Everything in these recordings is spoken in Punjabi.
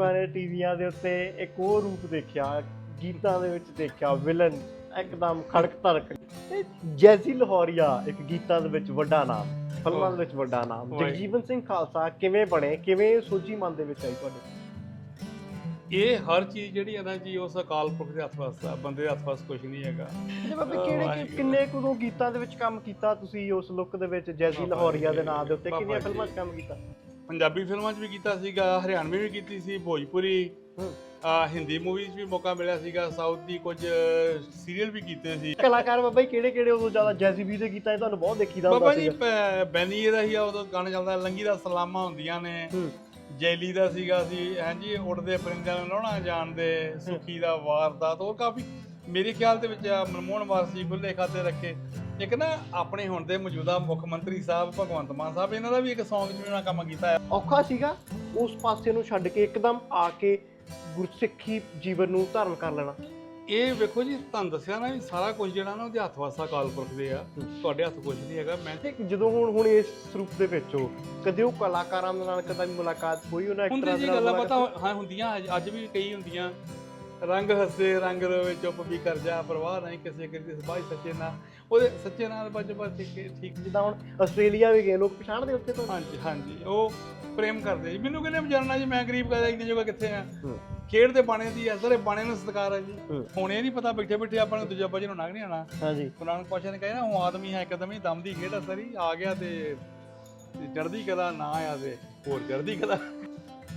ਨੇ ਟੀਵੀਆਂ ਦੇ ਉੱਤੇ ਇੱਕ ਹੋਰ ਰੂਪ ਦੇਖਿਆ ਗੀਤਾਂ ਦੇ ਵਿੱਚ ਦੇਖਿਆ ਵਿਲਨ ਇੱਕਦਮ ਖੜਕ ਧੜਕ। ਤੇ ਜੈਸੀ ਲਾਹੌਰੀਆ ਇੱਕ ਗੀਤਾਂ ਦੇ ਵਿੱਚ ਵੱਡਾ ਨਾਮ ਫਿਲਮਾਂ ਦੇ ਵਿੱਚ ਵੱਡਾ ਨਾਮ। ਜਗਜੀਵਨ ਸਿੰਘ ਖਾਲਸਾ ਕਿਵੇਂ ਬਣੇ ਕਿਵੇਂ ਸੋਝੀ ਮਨ ਦੇ ਵਿੱਚ ਆਈ ਤੁਹਾਡੇ? ਇਹ ਹਰ ਚੀਜ਼ ਜਿਹੜੀ ਹੈ ਨਾ ਜੀ ਉਸ ਅਕਾਲ ਪੁਰਖ ਦੇ ਹੱਥ ਵਾਸਤਾ ਬੰਦੇ ਦੇ ਹੱਥ ਵਾਸ ਕੁਝ ਨਹੀਂ ਹੈਗਾ। ਤੇ ਬਾਬੇ ਕਿਹੜੇ। ਕਿੰਨੇ ਕੁਦੋਂ ਗੀਤਾਂ ਦੇ ਵਿੱਚ ਕੰਮ ਕੀਤਾ ਤੁਸੀਂ ਉਸ ਲੁੱਕ ਦੇ ਵਿੱਚ ਜੈਸੀ ਲਾਹੌਰੀਆ ਦੇ ਨਾਮ ਦੇ ਉੱਤੇ? ਕਿੰਨੀਆਂ। ਫਿਲਮਾਂ 'ਚ ਕੰਮ ਕੀਤਾ? ਪੰਜਾਬੀ ਫਿਲਮਾਂ 'ਚ ਵੀ ਕੀਤਾ ਸੀਗਾ ਹਰਿਆਣਵੀ ਵੀ ਕੀਤੀ ਸੀ ਭੋਜਪੁਰੀ। ਆ ਹਿੰਦੀ ਮੂਵੀਜ਼ ਵੀ ਮੌਕਾ ਮਿਲਿਆ ਸੀਗਾ ਸਾਊਥ ਦੀ ਕੁਝ ਸੀਰੀਅਲ ਵੀ ਕੀਤੇ ਸੀ। ਕਲਾਕਾਰ ਬਾਬਾ ਜੀ ਕਿਹੜੇ ਕਿਹੜੇ ਉਦੋਂ ਜ਼ਿਆਦਾ ਜੈਸੀ ਵੀ ਦੇ ਗੀਤਾਂ 'ਚ ਤੁਹਾਨੂੰ ਬਹੁਤ ਦੇਖੀਦਾ ਹੁੰਦਾ ਬਾਬਾ ਜੀ ਬੈਨੀਏ ਦਾ ਹੀ ਆ ਉਦੋਂ ਗਾਣਾ ਚੱਲਦਾ ਲੰਗੀ ਦਾ ਸਲਾਮਾਂ ਹੁੰਦੀਆਂ ਨੇ। ਜੈਲੀ ਦਾ ਸੀਗਾ ਸੀ ਹਾਂਜੀ ਉੜਦੇ ਪਰਿੰਦਿਆਂ ਨੂੰ ਲਾਉਣਾ ਜਾਣਦੇ ਸੁਖੀ ਦਾ ਵਾਰਦਾਤ ਹੋਰ ਕਾਫੀ ਮੇਰੇ ਖਿਆਲ ਦੇ ਵਿੱਚ ਮਨਮੋਹਨ ਵਾਰਸੀ ਖੁੱਲੇ ਖਾਤੇ ਰੱਖੇ। ਇੱਕ ਨਾ ਆਪਣੇ ਹੁਣ ਦੇ ਮੌਜੂਦਾ ਮੁੱਖ ਮੰਤਰੀ ਸਾਹਿਬ ਭਗਵੰਤ ਮਾਨ ਸਾਹਿਬ ਇਹਨਾਂ ਦਾ ਵੀ ਇੱਕ Song 'ਚ ਵੀ ਉਹਨਾਂ ਕੰਮ ਕੀਤਾ ਹੈ। ਔਖਾ ਸੀਗਾ ਉਸ ਪਾਸੇ ਨੂੰ ਛੱਡ ਕੇ ਇੱਕਦਮ ਆ ਕੇ ਗੁਰਸਿੱਖੀ ਜੀਵਨ ਨੂੰ ਧਾਰਨ ਕਰ ਲੈਣਾ। ਇਹ ਵੇਖੋ ਜੀ ਤੁਹਾਨੂੰ ਦੱਸਿਆ ਨਾ ਵੀ ਸਾਰਾ ਕੁਝ ਜਿਹੜਾ ਨਾ ਉਹਦੇ ਹੱਥ ਵਾਸਾ ਅਕਾਲ ਪੁਰਖ ਦੇ ਆ। ਤੁਹਾਡੇ ਹੱਥ ਕੁਝ ਨਹੀਂ ਹੈਗਾ ਮੈਂ ਤੇ ਜਦੋਂ ਹੁਣ ਹੁਣ ਇਸ ਰੂਪ ਦੇ ਵਿੱਚ ਹੋ ਕਦੇ ਉਹ ਕਲਾਕਾਰਾਂ ਦੇ ਨਾਲ ਕਦੇ ਮੁਲਾਕਾਤ ਹੋਈ ਉਹਨਾਂ ਐਕਟਰਾਂ ਨਾਲ ਗੱਲਾਂ ਪਤਾ ਹਾਂ ਹੁੰਦੀਆਂ ਅੱਜ- ਵੀ ਕਈ ਹੁੰਦੀਆਂ। ਰੰਗ ਹੱਸੇ ਰੰਗ ਰੋਵੇ ਚੁੱਪ ਵੀ ਕਰ ਜਾ ਪਰਵਾਹ ਨਹੀਂ ਕਿਸੇ ਕਰੀ ਸਬਾਈ ਸੱਚੇ ਨਾਲ ਉਹਦੇ ਸੱਚੇ ਨਾਲ ਬੱਜ ਬੱਜ ਠੀਕ ਠੀਕ ਜਿੱਦਾਂ ਹੁਣ ਆਸਟ੍ਰੇਲੀਆ ਵੀ ਗਏ ਲੋਕ ਪਛਾਣਦੇ ਉੱਥੇ ਤੋਂ। ਹਾਂਜੀ ਹਾਂਜੀ ਉਹ ਪ੍ਰੇਮ ਕਰਦੇ ਜੀ। ਮੈਨੂੰ ਕਹਿੰਦੇ ਜਾਣਨਾ ਜੀ ਮੈਂ ਗਰੀਬ ਕਹਦਾ ਇੰਨੀ ਜਗ੍ਹਾ ਕਿੱਥੇ ਆ? ਹੂੰ। ਖੇਡ ਦੇ ਬਾਣੇ ਦੀ ਆ ਸਾਰੇ ਬਾਣੇ ਨੂੰ ਸਤਿਕਾਰ ਹੈ ਜੀ। ਹੂੰ। ਹੁਣ ਇਹ ਨਹੀਂ ਪਤਾ ਬੈਠੇ ਬੈਠੇ ਆਪਾਂ ਨੂੰ ਦੂਜਾ ਵਜੇ ਨੂੰ ਨੰਗ ਨਹੀਂ ਆਣਾ ਹਾਂਜੀ। ਨਾਨਕ ਪਾਤਸ਼ਾਹ ਨੇ ਕਿਹਾ ਨਾ ਉਹ ਆਦਮੀ ਹੈ ਇੱਕਦਮ ਹੀ ਦਮ ਦੀ ਖੇਡ ਅਸਰੀ ਆ ਗਿਆ ਤੇ ਤੇ ਚੜ੍ਹਦੀ ਕਲਾ ਨਾ ਆ ਤੇ ਹੋਰ ਚੜ੍ਹਦੀ ਕਲਾ।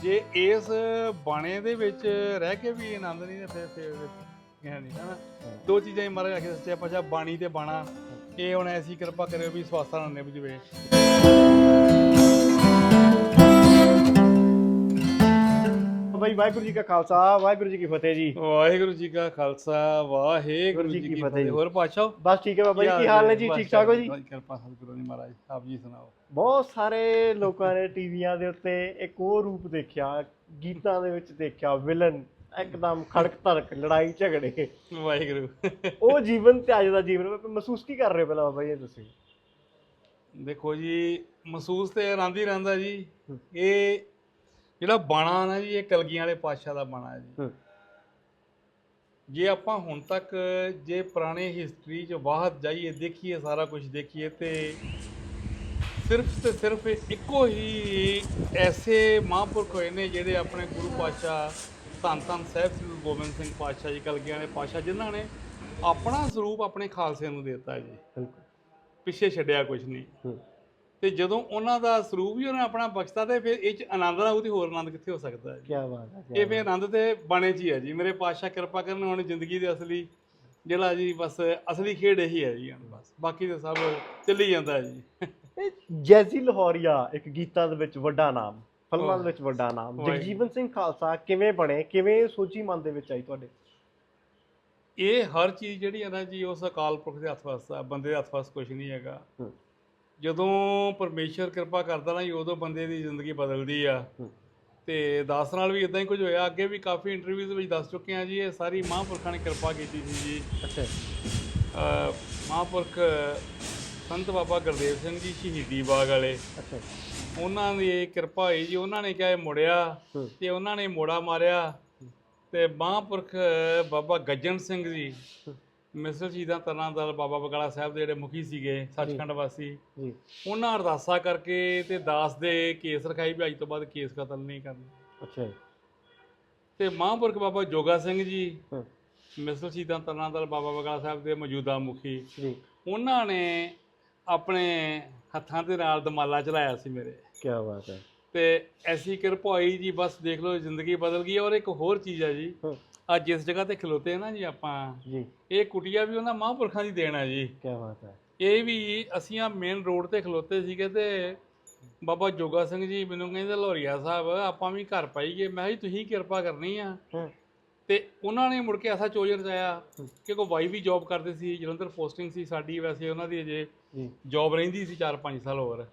ਜੇ ਇਸ ਬਾਣੇ ਦੇ ਵਿੱਚ ਰਹਿ ਕੇ ਵੀ ਆਨੰਦ ਨਹੀਂ ਤੇ ਫਿਰ ਫਿਰ ਕਹਿ ਨਹੀਂ ਹਨਾ ਦੋ ਚੀਜ਼ਾਂ ਹੀ ਮਹਾਰਾਜ ਆਖੇ ਸੱਚੇ ਪਾਤਸ਼ਾਹ ਬਾਣੀ ਤੇ ਬਾਣਾ। ਇਹ ਹੁਣ ਐਸੀ ਕਿਰਪਾ ਕਰਿਓ ਵੀ ਸਵਾਸਾਂ ਨਾਲ ਨਿਭ ਜਵੇ। ਬਾਈ ਵਾਹਿਗੁਰੂ ਜੀ ਕਾ ਖਾਲਸਾ ਵਾਹਿਗੁਰੂ ਜੀ ਕੀ ਫਤਿਹ ਜੀ। ਵਾਹਿਗੁਰੂ ਜੀ ਕਾ ਖਾਲਸਾ ਵਾਹਿਗੁਰੂ ਜੀ ਕੀ ਫਤਿਹ। ਹੋਰ ਪਾਤਸ਼ਾਹ? ਬਸ ਠੀਕ ਹੈ ਬਾਬਾ ਜੀ ਕੀ ਹਾਲ ਨੇ ਜੀ? ਠੀਕ ਠਾਕ ਹੋ ਜੀ? ਕਿਰਪਾ ਸਤਿਗੁਰੂ ਦੀ ਮਹਾਰਾਜ ਆਪ ਜੀ ਸੁਣਾਓ। ਬਹੁਤ ਸਾਰੇ ਲੋਕਾਂ ਨੇ ਟੀਵੀਆਂ ਦੇ ਉੱਤੇ ਇੱਕ ਹੋਰ ਰੂਪ ਦੇਖਿਆ ਗੀਤਾਂ ਦੇ ਵਿੱਚ ਦੇਖਿਆ ਵਿਲਨ। ਇੱਕਦਮ ਖੜਕ ਧੜਕ ਲੜਾਈ ਝਗੜੇ। ਵਾਹਿਗੁਰੂ। ਉਹ ਜੀਵਨ ਤੇ ਅੱਜ ਦਾ ਜੀਵਨ ਮਹਿਸੂਸ ਕੀ ਕਰ ਰਹੇ ਹੋ ਪਹਿਲਾਂ ਬਾਬਾ ਜੀ ਤੁਸੀਂ? ਦੇਖੋ ਜੀ ਮਹਿਸੂਸ ਤੇ ਹੀ ਰਹਿੰਦਾ ਜੀ। ਇਹ ਜਿਹੜਾ ਬਾਣਾ ਨਾ ਜੀ ਇਹ ਕਲਗੀਆਂ ਵਾਲੇ ਪਾਤਸ਼ਾਹ ਦਾ ਬਾਣਾ ਹੈ। ਜੀ। ਜੇ ਆਪਾਂ ਹੁਣ ਤੱਕ ਜੇ ਪੁਰਾਣੇ ਹਿਸਟਰੀ 'ਚ ਬਾਹਰ ਜਾਈਏ ਦੇਖੀਏ ਸਾਰਾ ਕੁਝ ਦੇਖੀਏ ਤੇ ਸਿਰਫ ਤੇ ਸਿਰਫ ਇੱਕੋ ਹੀ ਐਸੇ ਮਹਾਂਪੁਰਖ ਹੋਏ ਨੇ ਜਿਹੜੇ ਆਪਣੇ ਗੁਰੂ ਪਾਤਸ਼ਾਹ ਧੰਨ ਧੰਨ ਸਾਹਿਬ ਸ੍ਰੀ ਗੁਰੂ ਗੋਬਿੰਦ ਸਿੰਘ ਪਾਤਸ਼ਾਹ ਜੀ ਕਲਗੀਆਂ ਵਾਲੇ ਪਾਤਸ਼ਾਹ ਜਿਨ੍ਹਾਂ ਨੇ ਆਪਣਾ ਸਰੂਪ ਆਪਣੇ ਖਾਲਸੇ ਨੂੰ ਦੇ ਦਿੱਤਾ ਜੀ। ਬਿਲਕੁਲ। ਪਿੱਛੇ ਛੱਡਿਆ ਕੁਝ ਨਹੀਂ। ਤੇ ਜਦੋਂ ਉਹਨਾਂ ਦਾ ਸਰੂਪ ਹੀ ਉਹਨਾਂ ਆਪਣਾ ਬਖਸ਼ਤਾ ਤੇ ਫਿਰ ਇਹ ਚ ਆਨੰਦ ਨਾ ਉਹਦੀ ਹੋਰ ਆਨੰਦ ਕਿੱਥੇ ਹੋ ਸਕਦਾ ਹੈ ਕੀ ਬਾਤ ਹੈ ਇਹ ਫਿਰ ਆਨੰਦ ਤੇ ਬਾਣੇ ਚ ਹੀ ਹੈ ਜੀ। ਮੇਰੇ ਪਾਤਸ਼ਾਹ ਕਿਰਪਾ ਕਰਨ ਹੁਣ ਜ਼ਿੰਦਗੀ ਦੇ ਅਸਲੀ ਜਿਹੜਾ ਜੀ ਬਸ ਅਸਲੀ ਖੇਡ ਇਹੀ ਹੈ ਜੀ ਬਸ। ਬਾਕੀ ਤੇ ਸਭ ਚੱਲੀ ਜਾਂਦਾ ਜੀ। ਜੈਸੀ ਲਾਹੌਰੀਆ ਇੱਕ ਗੀਤਾਂ ਦੇ ਵਿੱਚ ਵੱਡਾ ਨਾਮ। ਫਿਲਮਾਂ ਦੇ ਵਿੱਚ ਵੱਡਾ ਨਾਮ। ਜਗਜੀਵਨ ਸਿੰਘ ਖਾਲਸਾ ਕਿਵੇਂ ਬਣੇ? ਕਿਵੇਂ ਸੋਝੀ ਮਨ ਦੇ ਵਿੱਚ ਆਈ ਤੁਹਾਡੇ? ਇਹ ਹਰ ਚੀਜ਼ ਜਿਹੜੀ ਹੈ ਨਾ ਜੀ ਉਸ ਅਕਾਲ ਪੁਰਖ ਦੇ ਹੱਥ ਵਾਸਤਾ ਹੈ, ਬੰਦੇ ਦੇ ਹੱਥ ਵਾਸ ਕੁਝ ਨਹੀਂ ਹੈਗਾ। ਜਦੋਂ ਪਰਮੇਸ਼ਰ ਕਿਰਪਾ ਕਰਦਾ ਨਾ ਜੀ ਉਦੋਂ ਬੰਦੇ ਦੀ ਜ਼ਿੰਦਗੀ ਬਦਲਦੀ ਆ। ਤੇ ਦਾਸ ਨਾਲ ਵੀ ਇਦਾਂ ਹੀ ਕੁਝ ਹੋਇਆ। ਅੱਗੇ ਵੀ ਕਾਫੀ ਇੰਟਰਵਿਊਜ਼ ਵਿੱਚ ਦੱਸ ਚੁੱਕੇ ਆ ਜੀ ਇਹ ਸਾਰੀ ਮਹਾਂਪੁਰਖਾਂ ਨੇ ਕਿਰਪਾ ਕੀਤੀ ਸੀ ਜੀ। ਅੱਛਾ। ਮਹਾਂਪੁਰਖ ਸੰਤ ਬਾਬਾ ਗੁਰਦੇਵ ਸਿੰਘ ਜੀ ਸ਼ਹੀਦੀ ਬਾਗ ਵਾਲੇ। ਅੱਛਾ। ਉਹਨਾਂ ਦੀ ਕਿਰਪਾ ਹੋਈ ਜੀ ਉਹਨਾਂ ਨੇ ਕਿਹਾ ਇਹ ਮੁੜਿਆ। ਤੇ ਉਹਨਾਂ ਨੇ ਮੋੜਾ ਮਾਰਿਆ ਤੇ ਮਹਾਂਪੁਰਖ ਬਾਬਾ ਗੱਜਣ ਸਿੰਘ ਜੀ ਮਿਸਲ ਸ਼ਹੀਦਾਂ ਤਰਨਾ ਦਲ ਬਾਬਾ ਬਗਾਲਾ ਸਾਹਿਬ ਦੇ ਜਿਹੜੇ ਮੁਖੀ ਸੀਗੇ ਸੱਚਖੰਡ ਵਾਸੀ। ਉਹਨਾਂ ਅਰਦਾਸਾ ਕਰਕੇ ਤੇ ਦਾਸ ਦੇ ਕੇਸ ਰਖਾਈ ਵੀ ਅੱਜ ਤੋਂ ਬਾਅਦ ਕੇਸ ਕਤਲ ਨਹੀਂ ਕਰਨਾ। ਅੱਛਾ। ਤੇ ਮਹਾਂਪੁਰਖ ਬਾਬਾ ਜੋਗਾ ਸਿੰਘ ਜੀ। ਮਿਸਲ ਸ਼ਹੀਦਾਂ ਤਰਨਾ ਦਲ ਬਾਬਾ ਬਗਾਲਾ ਸਾਹਿਬ ਦੇ ਮੌਜੂਦਾ ਮੁਖੀ। ਉਹਨਾਂ ਨੇ ਆਪਣੇ ਹੱਥਾਂ ਦੇ ਨਾਲ ਦਮਾਲਾ ਚਲਾਇਆ ਸੀ ਮੇਰੇ। ਕੀ ਬਾਤ ਹੈ। ਤੇ ਐਸੀ ਕਿਰਪਾ ਹੋਈ ਜੀ ਬਸ ਦੇਖ ਲਓ ਜ਼ਿੰਦਗੀ ਬਦਲ ਗਈ। ਔਰ ਇੱਕ ਹੋਰ ਚੀਜ਼ ਆ ਜੀ। ਅੱਜ ਜਿਸ ਜਗ੍ਹਾ ਤੇ ਖਲੋਤੇ ਆ ਨਾ ਜੀ ਆਪਾਂ ਜੀ। ਇਹ ਕੁਟੀਆ ਵੀ ਉਹਨਾਂ ਮਹਾਂਪੁਰਖਾਂ ਦੀ ਦੇਣ ਆ ਜੀ। ਕੀ ਬਾਤ ਹੈ। ਇਹ ਵੀ ਅਸੀਂ ਆ ਮੇਨ ਰੋਡ ਤੇ ਖਲੋਤੇ ਸੀਗੇ ਤੇ ਬਾਬਾ ਜੋਗਾ ਸਿੰਘ ਜੀ ਮੈਨੂੰ ਕਹਿੰਦੇ ਲੋਰੀਆ ਸਾਹਿਬ ਆਪਾਂ ਵੀ ਘਰ ਪਾਈਏ। ਮੈਂ ਕਿਹਾ ਜੀ ਤੁਸੀਂ ਕਿਰਪਾ ਕਰਨੀ ਆ। ਹੂੰ। ਤੇ ਉਹਨਾਂ ਨੇ ਮੁੜ ਕੇ ਐਸਾ ਚੋਜ ਰਚਾਇਆ। ਕਿ ਕੋ ਵਾਈ ਵੀ ਜੌਬ ਕਰਦੇ ਸੀ ਜਲੰਧਰ ਪੋਸਟਿੰਗ ਸੀ ਸਾਡੀ ਵੈਸੇ ਉਹਨਾਂ ਦੀ ਅਜੇ ਜੌਬ ਰਹਿੰਦੀ ਸੀ 4-5 ਸਾਲ ਹੋਰ।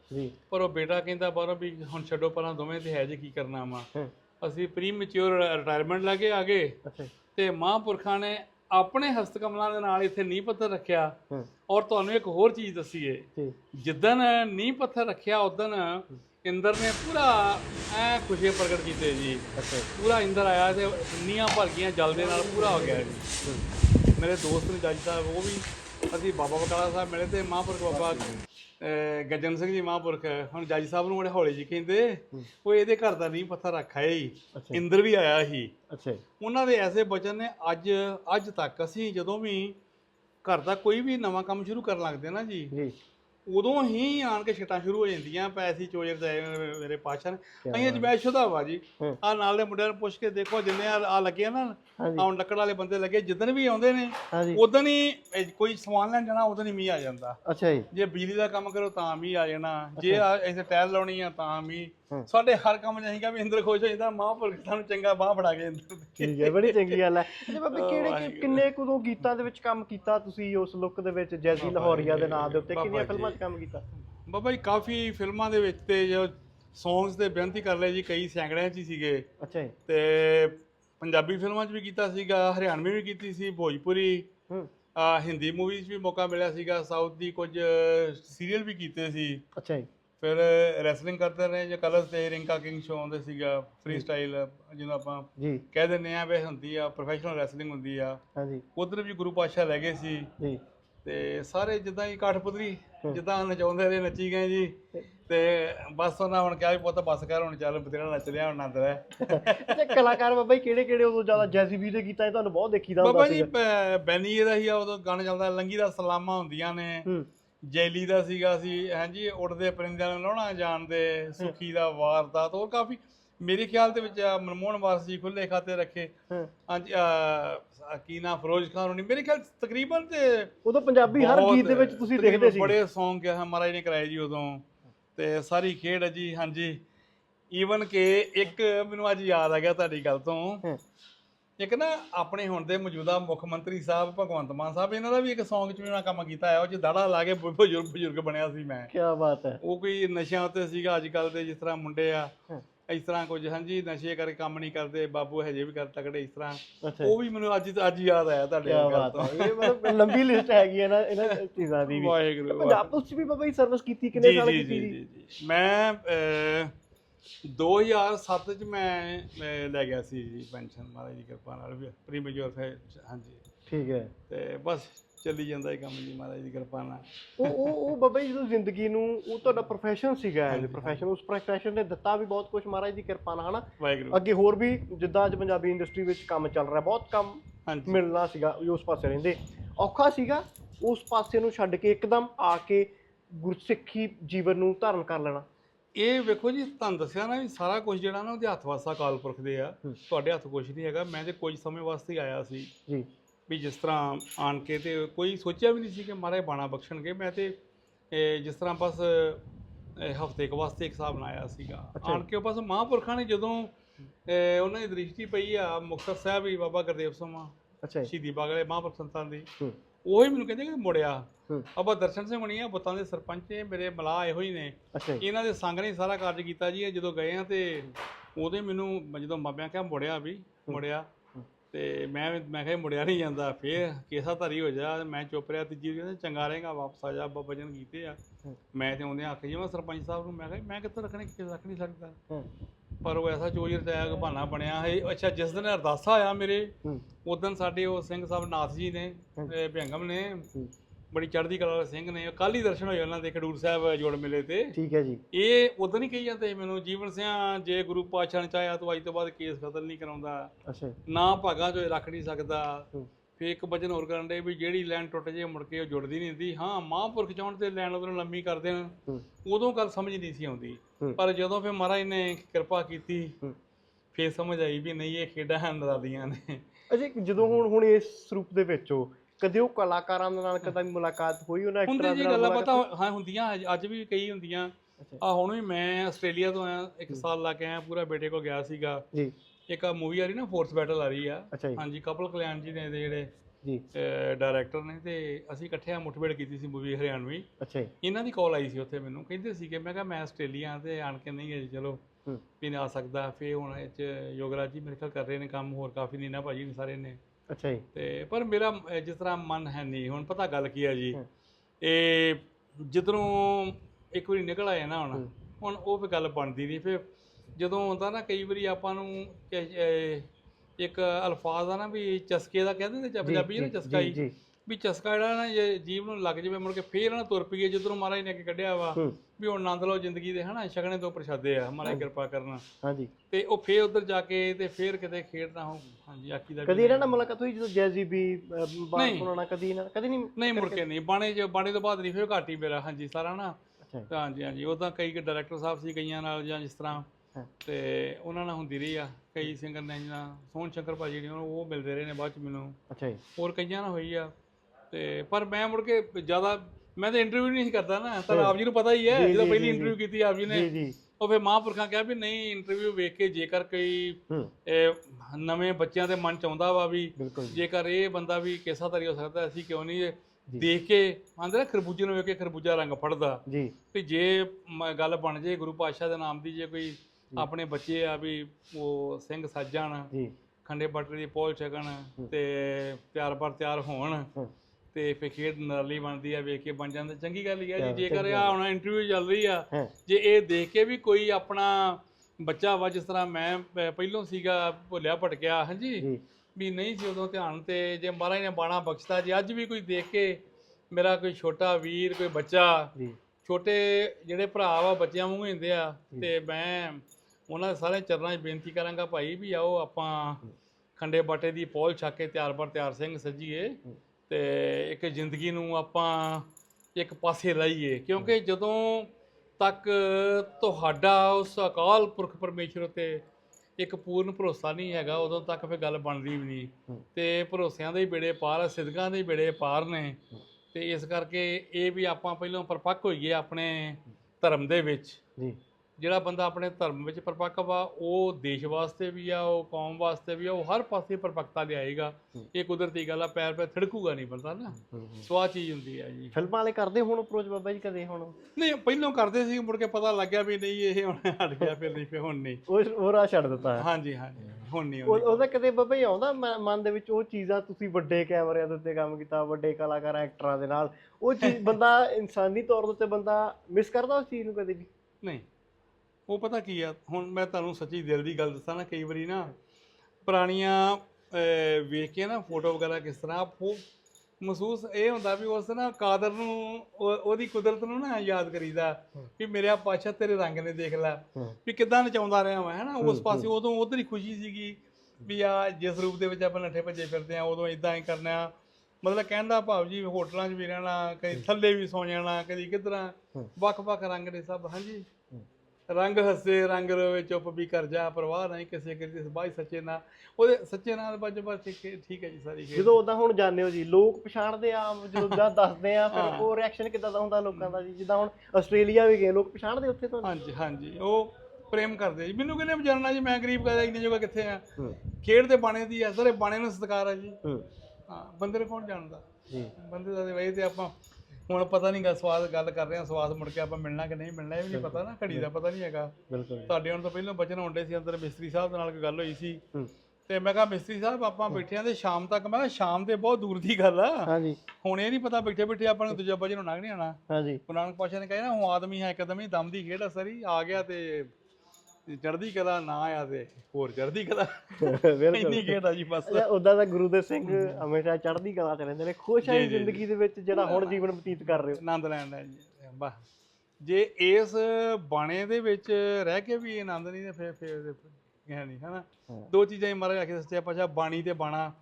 ਪਰ ਉਹ ਬੇਟਾ ਕਹਿੰਦਾ ਬਾਹਰੋਂ ਵੀ ਹੁਣ ਛੱਡੋ ਪਰਾਂ ਦੋਵੇਂ ਤੇ ਹੈ ਜੇ ਕੀ ਕਰਨਾ ਵਾ। ਅਸੀਂ ਪ੍ਰੀ ਮੈਚੁਰ ਰਿਟਾਇਰਮੈਂਟ ਲੈ ਕੇ ਆ ਗਏ। ਤੇ ਮਹਾਂਪੁਰਖਾਂ ਨੇ ਆਪਣੇ ਹਸਤਕਮਲਾਂ ਦੇ ਨਾਲ ਇੱਥੇ ਨੀਂਹ ਪੱਥਰ ਰੱਖਿਆ। ਔਰ ਤੁਹਾਨੂੰ ਇੱਕ ਹੋਰ ਚੀਜ਼ ਦੱਸੀਏ। ਜੀ। ਜਿੱਦਣ ਨੀਂਹ ਪੱਥਰ ਰੱਖਿਆ ਉਦਣ ਇੰਦਰ ਨੇ ਪੂਰਾ ਐ ਖੁਸ਼ੀ ਪ੍ਰਗਟ ਕੀਤੇ ਜੀ। ਪੂਰਾ ਇੰਦਰ ਆਇਆ ਤੇ ਨੀਆਂ ਭਰ ਗਈਆਂ ਜਲ ਦੇ ਨਾਲ ਪੂਰਾ ਹੋ ਗਿਆ ਜੀ। ਮੇਰੇ ਦੋਸਤ ਨੇ ਜੱਜ ਸਾਹਿਬ ਉਹ ਵੀ ਅਸੀਂ ਬਾਬਾ ਬਕਾਲਾ ਸਾਹਿਬ ਮਿਲੇ ਤੇ ਮਹਾਂਪੁਰਖ ਬਾਬਾ ਗੱਜਣ ਸਿੰਘ ਜੀ ਮਹਾਂਪੁਰਖ ਹੁਣ ਜੱਜ ਸਾਹਿਬ ਨੂੰ ਬੜੇ ਹੌਲੇ ਜੀ ਕਹਿੰਦੇ ਉਹ ਇਹਦੇ ਘਰ ਦਾ ਨਹੀਂ ਪੱਥਰ ਰੱਖਾ ਹੀ ਇੰਦਰ ਵੀ ਆਇਆ ਸੀ। ਅੱਛਾ। ਉਹਨਾਂ ਦੇ ਐਸੇ ਬਚਨ ਨੇ ਅੱਜ ਅੱਜ ਤੱਕ ਅਸੀਂ ਜਦੋਂ ਵੀ ਘਰ ਦਾ ਕੋਈ ਵੀ ਨਵਾਂ ਕੰਮ ਸ਼ੁਰੂ ਕਰਨ ਲੱਗਦੇ ਨਾ ਜੀ ਜੀ। ਉਦੋਂ ਹੀ ਆਣ ਕੇ ਛਟਾਂ ਸ਼ੁਰੂ ਹੋ ਜਾਂਦੀਆਂ ਪੈਸੀ ਚੋਜਰ ਜਾਏ ਮੇਰੇ ਪਾਸ਼ਾ ਨੇ। ਕਿਆ ਅਸੀਂ ਅੱਜ ਮੈਂ ਸ਼ੁਦਾ ਵਾ ਜੀ। ਆ ਨਾਲ ਦੇ ਮੁੰਡਿਆਂ ਨੂੰ ਪੁੱਛ ਕੇ ਦੇਖੋ ਜਿੰਨੇ ਆ ਲੱਗੇ ਨਾ ਆਉਣ ਲੱਕੜ ਵਾਲੇ ਬੰਦੇ ਲੱਗੇ ਜਿੱਦਣ ਵੀ ਆਉਂਦੇ ਨੇ ਉਦੋਂ ਹੀ ਕੋਈ ਸਮਾਨ ਲੈਣ ਜਾਣਾ ਉਦੋਂ ਹੀ ਮੀਂਹ ਆ ਜਾਂਦਾ। ਅੱਛਾ ਜੀ। ਜੇ ਬਿਜਲੀ ਦਾ ਕੰਮ ਕਰੋ ਤਾਂ ਮੀਂਹ ਆ ਜਾਣਾ। ਜੇ ਇੱਥੇ ਟਾਇਲ ਲਾਉਣੀ ਆ ਤਾਂ ਮੀਂਹ। ਸਾਡੇ ਹਰ ਕੰਮ 'ਚ ਅਸੀਂ ਕਿਹਾ ਵੀ ਇੰਦਰ ਖੁਸ਼ ਹੋ ਜਾਂਦਾ ਮਹਾਂਪੁਰਖ ਸਾਨੂੰ ਚੰਗਾ ਬਾਹ ਫੜਾ ਕੇ ਇੰਦਰ। ਠੀਕ ਹੈ ਬੜੀ ਚੰਗੀ ਗੱਲ ਹੈ। ਅੱਛਾ ਬਾਬੇ ਕਿਹੜੇ ਵਾਹਿਗੁਰੂ। ਕਿੰਨੇ ਕੁਦੋਂ ਗੀਤਾਂ ਦੇ ਵਿੱਚ ਕੰਮ ਕੀਤਾ ਤੁਸੀਂ ਉਸ ਲੁੱਕ ਦੇ ਵਿੱਚ ਜੈਸੀ ਲਾਹੌਰੀਆ ਦੇ ਨਾਮ ਦੇ ਉੱਤੇ? ਕਿੰਨੀਆਂ ਜੀ। ਫਿਲਮਾਂ 'ਚ ਕੰਮ ਕੀਤਾ? ਬਾਬਾ ਜੀ ਕਾਫੀ ਫਿਲਮਾਂ ਦੇ ਵਿੱਚ ਤੇ ਜੋ ਸੌਂਗਸ ਤੇ ਬੇਨਤੀ ਕਰ ਲਏ ਜੀ ਕਈ ਸੈਂਕੜਿਆਂ 'ਚ ਹੀ ਸੀਗੇ। ਅੱਛਾ ਜੀ। ਤੇ ਪੰਜਾਬੀ ਫਿਲਮਾਂ 'ਚ ਵੀ ਕੀਤਾ ਸੀਗਾ ਹਰਿਆਣਵੀ ਵੀ ਕੀਤੀ ਸੀ ਭੋਜਪੁਰੀ ਹੂੰ। ਆ ਹਿੰਦੀ ਮੂਵੀਜ਼ ਵੀ ਮੌਕਾ ਮਿਲਿਆ ਸੀਗਾ ਸਾਊਥ ਦੀ ਕੁਝ ਸੀਰੀਅਲ ਵੀ ਕੀਤੇ ਸੀ। ਅੱਛਾ ਜੀ। ਫਿਰ ਰੈਸਲਿੰਗ ਕਰਦੇ ਰਹੇ ਜੇ ਕਲਰਸ ਤੇ ਰਿੰਕਾ ਕਿੰਗ ਸ਼ੋ ਆਉਂਦੇ ਸੀਗਾ ਫ੍ਰੀ ਸਟਾਈਲ ਜਿਹਨੂੰ ਆਪਾਂ ਜੀ। ਕਹਿ ਦਿੰਦੇ ਆ ਵੀ ਹੁੰਦੀ ਆ ਪ੍ਰੋਫੈਸ਼ਨਲ ਰੈਸਲਿੰਗ ਹੁੰਦੀ ਆ। ਹਾਂਜੀ। ਉਧਰ ਵੀ ਗੁਰੂ ਪਾਤਸ਼ਾਹ ਲੈ ਗਏ ਸੀ। ਜੀ। ਤੇ ਸਾਰੇ ਜਿੱਦਾਂ ਹੀ ਕਾਠਪੁਤਰੀ ਜਿੱਦਾਂ ਨਚਾਉਂਦੇ ਰਹੇ ਨੱਚੀ ਗਏ ਜੀ। ਤੇ ਬਸ ਉਹਨਾਂ ਹੁਣ ਕਿਹਾ ਵੀ ਪੁੱਤ ਬੱਸ ਕਰ ਹੁਣ ਚੱਲ ਬਤੇਰਾ ਨੱਚ ਲਿਆ ਹੁਣ ਆਨੰਦ ਲੈ ਅੱਛਾ ਕਲਾਕਾਰ ਬਾਬਾ ਜੀ ਕਿਹੜੇ ਕਿਹੜੇ ਉਦੋਂ ਜ਼ਿਆਦਾ ਜੈਸੀ ਵੀ ਦੇ 'ਚ ਤੁਹਾਨੂੰ ਬਹੁਤ ਦੇਖੀਦਾ ਹੁੰਦਾ ਬਾਬਾ ਜੀ ਬੈਨੀ ਇਹਦਾ ਹੀ ਆ ਉਦੋਂ ਗਾਣਾ ਚੱਲਦਾ ਲੰਗੀ ਦਾ ਸਲਾਮਾਂ ਹੁੰਦੀਆਂ ਨੇ। ਜੈਲੀ ਦਾ ਸੀਗਾ ਸੀ ਹਾਂਜੀ ਉੱਡਦੇ ਪਰਿੰਦਿਆਂ ਨੂੰ ਲਾਉਣਾ ਜਾਣਦੇ ਸੁਖੀ ਦਾ ਵਾਰਦਾਤ ਹੋਰ ਕਾਫੀ ਮੇਰੇ ਖਿਆਲ ਦੇ ਵਿੱਚ ਮਨਮੋਹਨ ਵਾਰਸ ਜੀ ਖੁੱਲੇ ਖਾਤੇ ਰੱਖੇ। ਹੂੰ। ਹਾਂਜੀ ਅਹ, ਕੀ ਨਾ ਫਿਰੋਜ਼ ਖਾਨ ਹੋਣੀ ਮੇਰੇ ਖਿਆਲ ਤਕਰੀਬਨ ਤੇ ਉਦੋਂ ਪੰਜਾਬੀ ਹਰ ਬਹੁਤ ਗੀਤ ਦੇ ਵਿੱਚ ਤੁਸੀਂ ਤਕਰੀਬਨ ਦੇਖਦੇ ਸੀ। ਬੜੇ Song ਕਿਹਾ ਮਹਾਰਾਜ ਨੇ ਕਰਾਏ ਜੀ ਉਦੋਂ। ਤੇ ਸਾਰੀ ਖੇਡ ਹੈ ਜੀ ਹਾਂਜੀ। ਈਵਨ ਕਿ ਇੱਕ ਮੈਨੂੰ ਅੱਜ ਯਾਦ ਆ ਗਿਆ ਤੁਹਾਡੀ ਗੱਲ ਤੋਂ। ਹੂੰ। ਇੱਕ ਨਾ ਆਪਣੇ ਹੁਣ ਦੇ ਮੌਜੂਦਾ ਮੁੱਖ ਮੰਤਰੀ ਸਾਹਿਬ ਭਗਵੰਤ ਮਾਨ ਸਾਹਿਬ ਇਹਨਾਂ ਦਾ ਵੀ ਇੱਕ Song ਚ ਵੀ ਮੈਂ ਕੰਮ ਕੀਤਾ ਹੈ। ਉਹ ਚ ਦਾੜਾ ਲਾ ਕੇ ਬਜ਼ੁਰਗ ਬਜ਼ੁਰਗ ਬਣਿਆ ਸੀ ਮੈਂ। ਕੀ ਬਾਤ ਹੈ। ਉਹ ਕੋਈ ਨਸ਼ਿਆਂ ਉੱਤੇ ਸੀਗਾ ਅੱਜ ਕੱਲ ਦੇ ਜਿਸ ਤਰ੍ਹਾਂ ਮੁੰਡੇ ਆ। ਇਸ ਤਰ੍ਹਾਂ ਕੁਝ ਹਾਂਜੀ ਨਸ਼ੇ ਕਰਕੇ ਕੰਮ ਨਹੀਂ ਕਰਦੇ ਬਾਬੂ ਹਜੇ ਵੀ ਕਰ ਤਕੜੇ ਇਸ ਤਰ੍ਹਾਂ। ਉਹ ਵੀ ਮੈਨੂੰ ਅੱਜ ਅੱਜ ਯਾਦ ਆਇਆ ਤੁਹਾਡੇ ਗੱਲ ਤੋਂ। ਇਹ ਮਤਲਬ ਲੰਬੀ ਲਿਸਟ ਹੈਗੀ ਹੈ ਨਾ ਇਹਨਾਂ ਚੀਜ਼ਾਂ ਦੀ ਵੀ। ਪੰਜਾਬ ਪੁਲਿਸ 'ਚ ਵੀ ਬਾਬਾ ਜੀ ਸਰਵਿਸ ਕੀਤੀ ਕਿੰਨੇ ਸਾਲ ਕੀਤੀ ਜੀ। ਮੈਂ 2007 ਚ ਮੈਂ ਲੈ ਗਿਆ ਸੀ ਜੀ ਪੈਨਸ਼ਨ ਮਹਾਰਾਜ ਦੀ ਕਿਰਪਾ ਨਾਲ ਵੀ ਪ੍ਰੀਮੇਜਰ ਹਾਂਜੀ। ਠੀਕ ਹੈ। ਤੇ ਬਸ ਚੱਲੀ ਜਾਂਦਾ ਇਹ ਕੰਮ ਜੀ ਮਹਾਰਾਜ ਦੀ ਕਿਰਪਾ ਨਾਲ। ਉਹ ਉਹ ਉਹ ਬਾਬਾ ਜੀ ਜਦੋਂ ਜ਼ਿੰਦਗੀ ਨੂੰ ਉਹ ਤੁਹਾਡਾ ਪ੍ਰੋਫੈਸ਼ਨ ਸੀਗਾ ਐਜ਼ ਪ੍ਰੋਫੈਸ਼ਨ ਉਸ ਪ੍ਰੋਫੈਸ਼ਨ ਨੇ ਦਿੱਤਾ ਵੀ ਬਹੁਤ ਕੁਝ ਮਹਾਰਾਜ ਦੀ ਕਿਰਪਾ ਨਾਲ ਹਨਾ? ਵਾਹਿਗੁਰੂ। ਅੱਗੇ ਹੋਰ ਵੀ ਜਿੱਦਾਂ ਅੱਜ ਪੰਜਾਬੀ ਇੰਡਸਟਰੀ ਵਿੱਚ ਕੰਮ ਚੱਲ ਰਿਹਾ ਬਹੁਤ ਕੰਮ ਹਾਂਜੀ। ਮਿਲਣਾ ਸੀਗਾ ਵੀ ਉਸ ਪਾਸੇ ਰਹਿੰਦੇ। ਔਖਾ ਸੀਗਾ ਉਸ ਪਾਸੇ ਨੂੰ ਛੱਡ ਕੇ ਇੱਕਦਮ ਆ ਕੇ ਗੁਰਸਿੱਖੀ ਜੀਵਨ ਨੂੰ ਧਾਰਨ ਕਰ ਲੈਣਾ। ਇਹ ਵੇਖੋ ਜੀ ਤੁਹਾਨੂੰ ਦੱਸਿਆ ਨਾ ਵੀ ਸਾਰਾ ਕੁਝ ਜਿਹੜਾ ਨਾ ਉਹਦੇ ਹੱਥ ਵਾਸਾ ਕਾਲ ਪੁਰਖ ਦੇ ਆ। ਤੁਹਾਡੇ ਹੱਥ ਕੁਝ ਨਹੀਂ ਹੈਗਾ। ਮੈਂ ਤੇ ਕੁਝ ਸਮੇਂ ਵਾਸਤੇ ਹੀ ਆਇਆ ਸੀ। ਜੀ। ਵੀ ਜਿਸ ਤਰ੍ਹਾਂ ਆਣ ਕੇ ਤੇ ਕੋਈ ਸੋਚਿਆ ਵੀ ਨਹੀਂ ਸੀ ਕਿ ਮਹਾਰਾਜ ਬਾਣਾ ਬਖਸ਼ਣਗੇ ਮੈਂ ਤੇ ਜਿਸ ਤਰ੍ਹਾਂ ਬਸ ਹਫ਼ਤੇ ਕੁ ਵਾਸਤੇ ਇੱਕ ਹਿਸਾਬ ਨਾਲ ਆਇਆ ਸੀਗਾ। ਆਣ ਕੇ ਬਸ ਮਹਾਂਪੁਰਖਾਂ ਨੇ ਜਦੋਂ ਉਹਨਾਂ ਦੀ ਦ੍ਰਿਸ਼ਟੀ ਪਈ ਆ ਮੁਕਤਸਰ ਸਾਹਿਬ ਹੀ ਬਾਬਾ ਗੁਰਦੇਵ ਸਮਾਂ ਅੱਛਾ ਜੀ। ਸ਼ਹੀਦੀ ਬਾਗ ਵਾਲੇ ਮਹਾਂਪੁਰਖ ਸੰਤਾਂ ਦੀ। ਹੂੰ ਉਹੀ ਮੈਨੂੰ ਕਹਿੰਦੇ ਕਿ ਮੁੜਿਆ। ਹੂੰ। ਬਾਬਾ ਦਰਸ਼ਨ ਸਿੰਘ ਹੋਣੀ ਆ ਬੁੱਤਾਂ ਦੇ ਸਰਪੰਚ ਇਹ ਮੇਰੇ ਮਲਾਹ ਇਹੋ ਹੀ ਨੇ। ਇਹਨਾਂ ਦੇ ਸੰਗ ਨੇ ਸਾਰਾ ਕਾਰਜ ਕੀਤਾ ਜੀ ਇਹ ਜਦੋਂ ਗਏ ਆ ਤੇ ਉਹਦੇ ਮੈਨੂੰ ਜਦੋਂ ਮਾਪਿਆਂ ਕਿਹਾ ਮੁੜਿਆ ਵੀ ਮੁੜਿਆ। ਹੂੰ। ਤੇ ਮੈਂ ਮੈਂ ਕਿਹਾ ਮੁੜਿਆ ਨਹੀਂ ਜਾਂਦਾ ਫੇਰ ਕੇਸਾ ਧਾਰੀ ਹੋ ਜਾ ਮੈਂ ਚੁੱਪ ਰਿਹਾ ਤੀਜੀ ਵਾਰੀ ਕਹਿੰਦੇ ਚੰਗਾ ਰਹੇਗਾ ਵਾਪਸ ਆ ਜਾ ਬਾਬਾ ਵਜਨ ਕੀਤੇ ਆ। ਹੂੰ। ਮੈਂ ਤੇ ਆਉਂਦੇ ਆਖੇ ਮੈਂ ਸਰਪੰਚ ਸਾਹਿਬ ਨੂੰ ਮੈਂ ਕਿਹਾ ਮੈਂ ਕਿੱਥੋਂ ਰੱਖਣੇ ਕਿ ਰੱਖ ਨਹੀਂ ਸਕਦਾ ਹੂੰ। ਪਰ ਉਹ ਐਸਾ ਚੋਜਰ ਤੇ ਆਇਆ ਕਿ ਬਹਾਨਾ ਬਣਿਆ ਹੈ ਅੱਛਾ ਜਿਸ ਦਿਨ ਅਰਦਾਸਾ ਆਇਆ ਮੇਰੇ ਉਦੋਂ ਸਾਡੇ ਉਹ ਸਿੰਘ ਸਾਹਿਬ ਨਾਥ ਜੀ ਨੇ ਭਿੰਗਮ ਨੇ। ਬੜੀ ਚੜ੍ਹਦੀ ਕਲਾ ਵਾਲੇ ਸਿੰਘ ਨੇ ਕੱਲ ਹੀ ਦਰਸ਼ਨ ਹੋਏ ਉਹਨਾਂ ਦੇ ਖਡੂਰ ਸਾਹਿਬ ਜੋੜ ਮੇਲੇ ਤੇ। ਠੀਕ ਹੈ ਜੀ। ਇਹ ਉਦੋਂ ਨਹੀਂ ਕਹੀ ਜਾਂਦੇ ਮੈਨੂੰ ਜੀਵਨ ਸਿਆ ਜੇ ਗੁਰੂ ਪਾਤਸ਼ਾਹ ਨੇ ਚਾਹਿਆ ਤੂੰ ਅੱਜ ਤੋਂ ਬਾਅਦ ਕੇਸ ਕਤਲ ਨਹੀਂ ਕਰਾਉਂਦਾ। ਅੱਛਾ। ਨਾ ਭਾਗਾਂ ਚੋਂ ਰੱਖ ਨਹੀਂ ਸਕਦਾ। ਫੇ ਇੱਕ ਵਚਨ ਹੋਰ ਕਰਨ ਦੇ ਵੀ ਜਿਹੜੀ ਲਾਈਨ ਟੁੱਟ ਜੇ ਮੁੜ ਕੇ ਉਹ ਜੁੜਦੀ ਨਹੀਂ ਹੁੰਦੀ। ਹਾਂ ਮਹਾਂਪੁਰਖ ਚਾਹੁਣ ਤੇ ਲਾਈਨ ਉਹਦੋਂ ਲੰਮੀ ਕਰ ਦੇਣ। ਉਦੋਂ ਗੱਲ ਸਮਝ ਨਹੀਂ ਸੀ ਆਉਂਦੀ। ਪਰ ਜਦੋਂ ਫੇ ਮਹਾਰਾਜ ਨੇ ਕਿਰਪਾ ਕੀਤੀ ਹੂੰ। ਫੇ ਸਮਝ ਆਈ ਵੀ ਨਹੀਂ ਇਹ ਖੇਡਾਂ ਨਰਾਦੀਆਂ ਨੇ। ਅਜੇ ਜਦੋਂ ਹੁਣ ਹੁਣ ਇਸ ਰੂਪ ਦੇ ਵਿੱਚ ਹੋ ਕਦੇ ਉਹ ਕਲਾਕਾਰਾਂ ਦੇ ਨਾਲ ਕਦੇ ਮੁਲਾਕਾਤ ਹੋਈ ਉਹਨਾਂ ਐਕਟਰਾਂ ਨਾਲ ਗੱਲਾਂ ਪਤਾ ਹਾਂ ਹੁੰਦੀਆਂ ਅੱਜ- ਵੀ ਕਈ ਹੁੰਦੀਆਂ। ਆ ਹੁਣ ਵੀ ਮੈਂ ਆਸਟ੍ਰੇਲੀਆ ਤੋਂ ਆਇਆ ਇੱਕ ਸਾਲ ਲਾ ਕੇ ਆਇਆ ਪੂਰਾ ਬੇਟੇ ਕੋਲ ਗਿਆ ਸੀਗਾ। ਜੀ। ਇੱਕ ਮੂਵੀ ਆ ਰਹੀ ਨਾ ਫੋਰਸ ਬੈਟਲ ਆ ਰਹੀ ਆ। ਹਾਂਜੀ ਕਪਲ ਕਲਿਆਣ ਜੀ ਨੇ ਜਿਹੜੇ ਜੀ। ਡਾਇਰੈਕਟਰ ਨੇ ਤੇ ਅਸੀਂ ਇਕੱਠੇ ਆ ਮੁੱਠਭੇੜ ਕੀਤੀ ਸੀ ਮੂਵੀ ਹਰਿਆਣਵੀ। ਅੱਛਾ ਜੀ। ਇਹਨਾਂ ਦੀ ਕਾਲ ਆਈ ਸੀ ਉੱਥੇ ਮੈਨੂੰ। ਕਹਿੰਦੇ ਸੀ ਕਿ ਮੈਂ ਕਿਹਾ ਮੈਂ ਆਸਟ੍ਰੇਲੀਆ ਤੇ ਆਣ ਕੇ ਨਹੀਂ ਗਏ ਚਲੋ ਹੂੰ। ਵੀ ਨਾ ਆ ਸਕਦਾ। ਫੇ ਹੁਣ ਇਹ ਚ ਯੋਗਰਾਜ ਜੀ ਮੇਰੇ ਖਿਆਲ ਕਰ ਰਹੇ ਨੇ ਕੰਮ ਹੋਰ ਕਾਫੀ ਭਾਜੀ ਨੇ ਸਾਰੇ ਨੇ। ਅੱਛਾ ਜੀ। ਤੇ ਪਰ ਮੇਰਾ ਜਿਸ ਤਰ੍ਹਾਂ ਮਨ ਹੈ ਨਹੀਂ ਹੁਣ ਪਤਾ ਗੱਲ ਕੀ ਹੈ ਜੀ। ਹੂੰ। ਇਹ ਜਿੱਧਰੋਂ ਇੱਕ ਵਾਰੀ ਨਿਕਲ ਆਏ ਨਾ ਹੁਣ ਹੂੰ। ਹੁਣ ਉਹ ਫਿਰ ਗੱਲ ਬਣਦੀ ਨਹੀਂ ਫਿਰ ਜਦੋਂ ਆਉਂਦਾ ਨਾ ਕਈ ਵਾਰੀ ਆਪਾਂ ਨੂੰ ਇੱਕ ਅਲਫਾਜ਼ ਆ ਨਾ ਵੀ ਚਸਕੇ ਦਾ ਕਹਿੰਦੇ ਨੇ ਪੰਜਾਬੀ ਨਾ ਚਸਕਾ ਜੀ ਹੀ। ਜੀ ਵੀ ਚਸਕਾ ਜਿਹੜਾ ਨਾ ਜੇ ਜੀਵ ਨੂੰ ਲੱਗ ਜਾਵੇ ਮੁੜ ਕੇ ਫੇਰ ਨਾ ਤੁਰ ਪਈਏ ਜਿੱਧਰੋਂ ਮਹਾਰਾਜ ਨੇ ਅੱਗੇ ਕੱਢਿਆ ਵਾ ਵੀ ਹੁਣ ਆਨੰਦ ਲਓ ਜ਼ਿੰਦਗੀ ਦੇ ਹਨਾ? ਛਕਣੇ ਤੋਂ ਪ੍ਰਸ਼ਾਦੇ ਆ ਮਹਾਰਾਜ ਕਿਰਪਾ ਕਰਨਾ। ਹਾਂਜੀ। ਤੇ ਉਹ ਫੇਰ ਉਧਰ ਜਾ ਕੇ ਤੇ ਫੇਰ ਕਿਤੇ ਖੇਡਣਾ ਹੋ ਹਾਂਜੀ ਆਖੀ ਦਾ ਕਦੀ ਇਹਨਾਂ ਨਾਲ ਮੁਲਾਕਾਤ ਹੋਈ ਜਦੋਂ ਜੈਜ਼ੀ ਵੀ ਬਾਤ ਨਹੀਂ। ਸੁਣਾਉਣਾ ਕਦੀ ਇਹਨਾਂ ਕਦੀ ਨਹੀਂ ਨਹੀਂ ਮੁੜ ਕੇ ਨਹੀਂ। ਬਾਣੇ ਚ ਬਾਣੇ ਤੋਂ ਬਾਅਦ ਨਹੀਂ ਫੇਰ ਘੱਟ ਮੇਰਾ ਹਾਂਜੀ ਸਾਰਾ ਨਾ। ਜੀ। ਹਾਂਜੀ ਹਾਂਜੀ। ਉਹ ਤਾਂ ਕਈ ਡਾਇਰੈਕਟਰ ਸਾਹਿਬ ਸੀ ਕਈਆਂ ਨਾਲ ਜਾਂ ਜਿਸ ਤਰ੍ਹਾਂ। ਤੇ ਉਹਨਾਂ ਨਾਲ ਹੁੰਦੀ ਰਹੀ ਆ। ਕਈ ਸਿੰਗਰ ਨੇ ਜਾਂ ਸੋਹਣ ਸ਼ੰਕਰ ਭਾਜੀ ਨੇ ਉਹ ਮਿਲਦੇ ਰਹੇ ਨੇ ਬਾਅਦ ਚ ਮੈਨੂੰ। ਅੱਛਾ ਜੀ। ਹੋਰ ਕਈਆਂ ਨਾਲ ਹੋਈ ਆ। ਤੇ ਪਰ ਮੈਂ ਮੁੜ ਕੇ ਜ਼ਿਆਦਾ ਮੈਂ ਤਾਂ ਇੰਟਰਵਿਊ ਨਹੀਂ ਕਰਦਾ ਨਾ ਤਾਂ ਆਪ ਜੀ ਨੂੰ ਪਤਾ ਹੀ ਹੈ ਜਦੋਂ ਪਹਿਲੀ ਇੰਟਰਵਿਊ ਕੀਤੀ ਆਪ ਜੀ ਨੇ। ਜੀ ਜੀ। ਉਹ ਫਿਰ ਮਹਾਂਪੁਰਖਾਂ ਕਿਹਾ ਵੀ ਨਹੀਂ ਇੰਟਰਵਿਊ ਵੇਖ ਕੇ ਜੇਕਰ ਕੋਈ ਨਵੇਂ ਬੱਚਿਆਂ ਦੇ ਮਨ ਚ ਆਉਂਦਾ ਵਾ ਵੀ ਜੇਕਰ ਇਹ ਬੰਦਾ ਵੀ ਕਿਸਾ ਤਰੀ ਹੋ ਸਕਦਾ ਅਸੀਂ ਕਿਉਂ ਨਹੀਂ ਦੇਖ ਕੇ ਆਂਦੇ ਨਾ ਖਰਬੂਜੇ ਨੂੰ ਵੇਖ ਕੇ ਖਰਬੂਜਾ ਰੰਗ ਫੜਦਾ। ਜੀ। ਵੀ ਜੇ ਗੱਲ ਬਣ ਜੇ ਗੁਰੂ ਪਾਤਸ਼ਾਹ ਦੇ ਨਾਮ ਦੀ ਜੇ ਕੋਈ ਆਪਣੇ ਬੱਚੇ ਆ ਵੀ ਉਹ ਸਿੰਘ ਸੱਜ ਜਾਣ ਜੀ। ਖੰਡੇ ਬਾਟੇ ਦੀ ਪੋਲ ਛਕਣ ਤੇ ਪਿਆਰ ਪਰ ਤਿਆਰ ਹੋਣ ਤੇ ਫੇ ਖੇਡ ਨਰਲੀ ਬਣਦੀ ਆ ਵੇਖ ਕੇ ਬਣ ਜਾਂਦਾ। ਚੰਗੀ ਗੱਲ ਹੀ ਆ ਜੀ ਜੇਕਰ ਆ। ਹੁਣ ਇੰਟਰਵਿਊ ਚੱਲ ਰਹੀ ਆ ਜੇ ਇਹ ਦੇਖ ਕੇ ਵੀ ਕੋਈ ਆਪਣਾ ਬੱਚਾ ਵਾ ਜਿਸ ਤਰ੍ਹਾਂ ਮੈਂ ਪਹਿਲੋਂ ਸੀਗਾ ਭੁੱਲਿਆ ਭਟਕਿਆ ਹਾਂਜੀ। ਵੀ ਨਹੀਂ ਸੀ ਉਦੋਂ ਧਿਆਨ ਤੇ ਜੇ ਮਹਾਰਾਜ ਨੇ ਬਾਣਾ ਬਖਸ਼ਤਾ ਜੇ ਅੱਜ ਵੀ ਕੋਈ ਦੇਖ ਕੇ ਮੇਰਾ ਕੋਈ ਛੋਟਾ ਵੀਰ ਕੋਈ ਬੱਚਾ ਛੋਟੇ ਜਿਹੜੇ ਭਰਾ ਵਾ ਬੱਚਿਆਂ ਵਾਂਗੂ ਹੁੰਦੇ ਆ ਤੇ ਮੈਂ ਉਹਨਾਂ ਦੇ ਸਾਰੇ ਚਰਨਾਂ 'ਚ ਬੇਨਤੀ ਕਰਾਂਗਾ ਭਾਈ ਵੀ ਆਓ ਆਪਾਂ ਖੰਡੇ ਬਾਟੇ ਦੀ ਪੌਲ ਛੱਕ ਕੇ ਤਿਆਰ ਪਰ ਤਿਆਰ ਸਿੰਘ ਸੱਜੀਏ ਤੇ ਇੱਕ ਜ਼ਿੰਦਗੀ ਨੂੰ ਆਪਾਂ ਇੱਕ ਪਾਸੇ ਲਾਈਏ। ਕਿਉਂਕਿ ਜਦੋਂ ਤੱਕ ਤੁਹਾਡਾ ਉਸ ਅਕਾਲ ਪੁਰਖ ਪਰਮੇਸ਼ਰ ਉਤੇ ਇੱਕ ਪੂਰਨ ਭਰੋਸਾ ਨਹੀਂ ਹੈਗਾ, ਉਦੋਂ ਤੱਕ ਫਿਰ ਗੱਲ ਬਣਦੀ ਵੀ ਨਹੀਂ। ਹੂੰ। ਤੇ ਭਰੋਸਿਆਂ ਦੇ ਹੀ ਬੇੜੇ ਪਾਰ ਆ, ਸਿਦਕਾਂ ਦੇ ਹੀ ਬੇੜੇ ਪਾਰ ਨੇ। ਤੇ ਇਸ ਕਰਕੇ ਇਹ ਵੀ ਆਪਾਂ ਪਹਿਲਾਂ ਪਰਪੱਕ ਹੋਈਏ ਆਪਣੇ ਧਰਮ ਦੇ ਵਿੱਚ। ਜੀ। ਜਿਹੜਾ ਬੰਦਾ ਆਪਣੇ ਧਰਮ ਵਿੱਚ ਪਰਪੱਕ ਵਾ ਉਹ ਦੇਸ਼ ਵਾਸਤੇ ਵੀ ਆ ਉਹ ਕੌਮ ਵਾਸਤੇ ਵੀ ਆ ਉਹ ਹਰ ਪਾਸੇ ਪਰਪੱਕਤਾ ਲਿਆਏਗਾ। ਇਹ ਕੁਦਰਤੀ ਗੱਲ ਆ ਪੈਰ ਪੈ ਥੜਕੂਗਾ ਨਹੀਂ ਬੰਦਾ ਨਾ। ਸੋ ਆਹ ਚੀਜ਼ ਹੁੰਦੀ ਆ ਜੀ। ਫਿਲਮਾਂ ਵਾਲੇ ਕਰਦੇ ਹੁਣ ਅਪਰੋਚ ਬਾਬਾ ਜੀ ਕਦੇ ਹੁਣ? ਨਹੀਂ ਪਹਿਲਾਂ ਕਰਦੇ ਸੀ ਮੁੜ ਕੇ ਪਤਾ ਲੱਗਿਆ ਵੀ ਨਹੀਂ ਇਹ ਹੁਣ ਹਟ ਗਿਆ ਫਿਰ ਨਹੀਂ ਫਿਰ ਹੁਣ ਨਹੀਂ। ਉਹ ਉਹ ਰਾਹ ਛੱਡ ਦਿੱਤਾ। ਹਾਂਜੀ ਹਾਂਜੀ ਹੁਣ ਨਹੀਂ ਉਹ- ਹੁੰਦੀ ਉਹਦਾ ਕਦੇ ਬਾਬਾ ਜੀ ਆਉਂਦਾ ਮਨ ਦੇ ਵਿੱਚ ਉਹ ਚੀਜ਼ਾਂ ਤੁਸੀਂ ਵੱਡੇ ਕੈਮਰਿਆਂ ਦੇ ਉੱਤੇ ਕੰਮ ਕੀਤਾ ਵੱਡੇ ਕਲਾਕਾਰ ਐਕਟਰਾਂ ਦੇ ਨਾਲ ਉਹ ਚੀਜ਼ ਬੰਦਾ ਇਨਸਾਨੀ ਤੌਰ ਦੇ ਉੱਤੇ ਬੰਦਾ ਮਿਸ ਕਰਦਾ ਉਸ ਚੀਜ਼ ਨੂੰ ਕਦੇ ਵੀ? ਨਹੀਂ। ਉਹ ਪਤਾ ਕੀ ਆ ਹੁਣ ਮੈਂ ਤੁਹਾਨੂੰ ਸੱਚੀ ਦਿਲ ਦੀ ਗੱਲ ਦੱਸਾਂ ਨਾ ਕਈ ਵਾਰੀ ਨਾ ਪੁਰਾਣੀਆਂ ਵੇਖ ਕੇ ਨਾ ਫੋਟੋ ਵਗੈਰਾ ਕਿਸ ਤਰ੍ਹਾਂ ਉਹ ਮਹਿਸੂਸ ਇਹ ਹੁੰਦਾ ਵੀ ਉਸ ਨਾ ਕਾਦਰ ਨੂੰ ਉਹ- ਉਹਦੀ ਕੁਦਰਤ ਨੂੰ ਨਾ ਯਾਦ ਕਰੀਦਾ ਵੀ ਮੇਰਿਆ ਪਾਸ਼ਾ ਤੇਰੇ ਰੰਗ ਨੇ ਦੇਖ ਲੈ। ਵੀ ਕਿੱਦਾਂ ਨਚਾਉਂਦਾ ਰਿਹਾ ਮੈਂ ਹੈਨਾ ਉਸ ਪਾਸੇ ਉਦੋਂ ਉਧਰ ਹੀ ਖੁਸ਼ੀ ਸੀਗੀ ਵੀ ਆ ਜਿਸ ਰੂਪ ਦੇ ਵਿੱਚ ਆਪਾਂ ਨੱਠੇ ਭੱਜੇ ਫਿਰਦੇ ਆ ਉਦੋਂ ਇਦਾਂ ਹੀ ਕਰਨਾ ਮਤਲਬ ਕਹਿਣ ਦਾ ਭਾਵ ਜੀ ਹੋਟਲਾਂ 'ਚ ਵੀ ਰਹਿਣਾ ਕਦੀ ਥੱਲੇ ਵੀ ਸੌ ਜਾਣਾ ਕਦੀ ਕਿੱਧਰਾਂ। ਵੱਖ-ਵੱਖ ਰੰਗ ਨੇ ਸਭ ਹਾਂਜੀ। ਰੰਗ ਹੱਸੇ ਰੰਗ ਰੋਵੇ ਚੁੱਪ ਵੀ ਕਰ ਜਾ ਪਰਵਾਹ ਨਹੀਂ ਕਿਸੇ ਕਰੀ ਸਬਾਈ ਸੱਚੇ ਨਾਲ। ਉਹਦੇ ਸੱਚੇ ਨਾਲ ਬੱਜ ਬਸ ਠੀਕ ਹੈ- ਜੀ ਸਾਰੀ ਖੇਡ। ਜਦੋਂ ਉਦਾਂ ਹੁਣ ਜਾਣਦੇ ਹੋ ਜੀ ਲੋਕ ਪਛਾਣਦੇ ਆ ਜਦੋਂ ਜਾਂ ਦੱਸਦੇ ਆ ਫਿਰ ਉਹ ਰਿਐਕਸ਼ਨ ਕਿੱਦਾਂ ਦਾ ਹੁੰਦਾ ਲੋਕਾਂ ਦਾ ਜੀ? ਜਿੱਦਾਂ ਹੁਣ ਆਸਟ੍ਰੇਲੀਆ ਵੀ ਗਏ ਲੋਕ ਪਛਾਣਦੇ ਉੱਥੇ ਤੋਂ ਹਾਂਜੀ ਹਾਂਜੀ ਉਹ ਪ੍ਰੇਮ ਕਰਦੇ ਜੀ। ਮੈਨੂੰ ਕਹਿੰਦੇ ਜਾਣਨਾ ਜੀ ਮੈਂ ਗਰੀਬ ਕਹਦਾ ਇੰਨੇ ਜਗ੍ਹਾ ਕਿੱਥੇ ਆ? ਖੇਡ ਤੇ ਬਾਣੇ ਦੀ ਆ ਸਾਰੇ ਬਾਣੇ ਨੂੰ ਸਤਿਕਾਰ ਆ ਜੀ। ਹੂੰ। ਬੰਦੇ ਨੂੰ ਕੌਣ ਜਾਣਦਾ? ਜੀ। ਬੰਦੇ ਦਾ ਵਈ ਤੇ ਆਪਾਂ ਹੁਣ ਪਤਾ ਨਹੀਂ ਗਾ ਸਵਾਦ ਗੱਲ ਕਰ ਰਹੇ ਆ ਸਵਾਦ ਮੁੜ ਕੇ ਆਪਾਂ ਮਿਲਣਾ ਕਿ ਨਹੀਂ ਮਿਲਣਾ ਇਹ ਵੀ ਨਹੀਂ ਪਤਾ ਨਾ ਘੜੀ ਦਾ ਪਤਾ ਨਹੀਂ ਹੈਗਾ। ਬਿਲਕੁਲ ਤੁਹਾਡੇ ਹੁਣ ਤੋਂ ਪਹਿਲਾਂ ਬਚਨ ਹੁੰਦੇ ਸੀ ਅੰਦਰ ਮਿਸਤਰੀ ਸਾਹਿਬ ਦੇ ਨਾਲ ਕੋਈ ਗੱਲ ਹੋਈ ਸੀ। ਤੇ ਮੈਂ ਕਿਹਾ ਮਿਸਤਰੀ ਸਾਹਿਬ ਆਪਾਂ ਬੈਠੇ ਆਂ ਤੇ ਸ਼ਾਮ ਤੱਕ ਮੈਂ ਕਿਹਾ ਸ਼ਾਮ ਤੇ ਬਹੁਤ ਦੂਰ ਦੀ ਗੱਲ ਆ। ਹਾਂਜੀ। ਹੁਣ ਇਹ ਨਹੀਂ ਪਤਾ ਬੈਠੇ ਬੈਠੇ ਆਪਾਂ ਨੂੰ ਦੂਜਾ ਵਜਨ ਹੋਣਾ ਕਿ ਨਹੀਂ ਆਣਾ ਹਾਂਜੀ। ਗੁਰੂ ਨਾਨਕ ਪਾਸ਼ਾ ਨੇ ਕਿਹਾ ਨਾ ਹੁਣ ਆਦਮੀ ਹੈ ਇੱਕਦਮ ਹੀ ਦਮ ਦੀ ਖੇਡ ਆ ਸਰੀ ਆ ਗਿਆ ਤੇ ਚੜ੍ਹਦੀ ਕਲਾ ਨਾ ਆਇਆ ਤੇ ਹੋਰ ਚੜ੍ਹਦੀ ਕਲਾ। ਬਿਲਕੁਲ। ਇੰਨੀ ਆ ਜੀ ਬਸ। ਉਦਾਂ ਦਾ ਗੁਰੂ ਦੇ ਸਿੰਘ ਹਮੇਸ਼ਾ ਚੜ੍ਹਦੀ ਕਲਾ 'ਚ ਰਹਿੰਦੇ ਨੇ ਖੁਸ਼ ਜੀ, ਜ਼ਿੰਦਗੀ ਦੇ ਵਿੱਚ ਜਿਹੜਾ ਹੁਣ ਜੀਵਨ ਬਤੀਤ ਕਰ ਰਹੇ ਹੋ? ਆਨੰਦ ਲੈਣ ਦਾ ਜੀ ਵਾਹ ਜੇ ਇਸ ਬਾਣੇ ਦੇ ਵਿੱਚ ਰਹਿ ਕੇ ਵੀ ਆਨੰਦ ਨਹੀਂ ਤੇ ਫਿਰ ਫਿਰ ਹੈ ਨਹੀਂ ਹਨਾ। ਦੋ ਚੀਜ਼ਾਂ ਹੀ ਮਹਾਰਾਜ ਆਖੇ ਸੱਚੇ ਪਾਸ਼ਾ ਬਾਣੀ ਤੇ ਬਾਣਾ।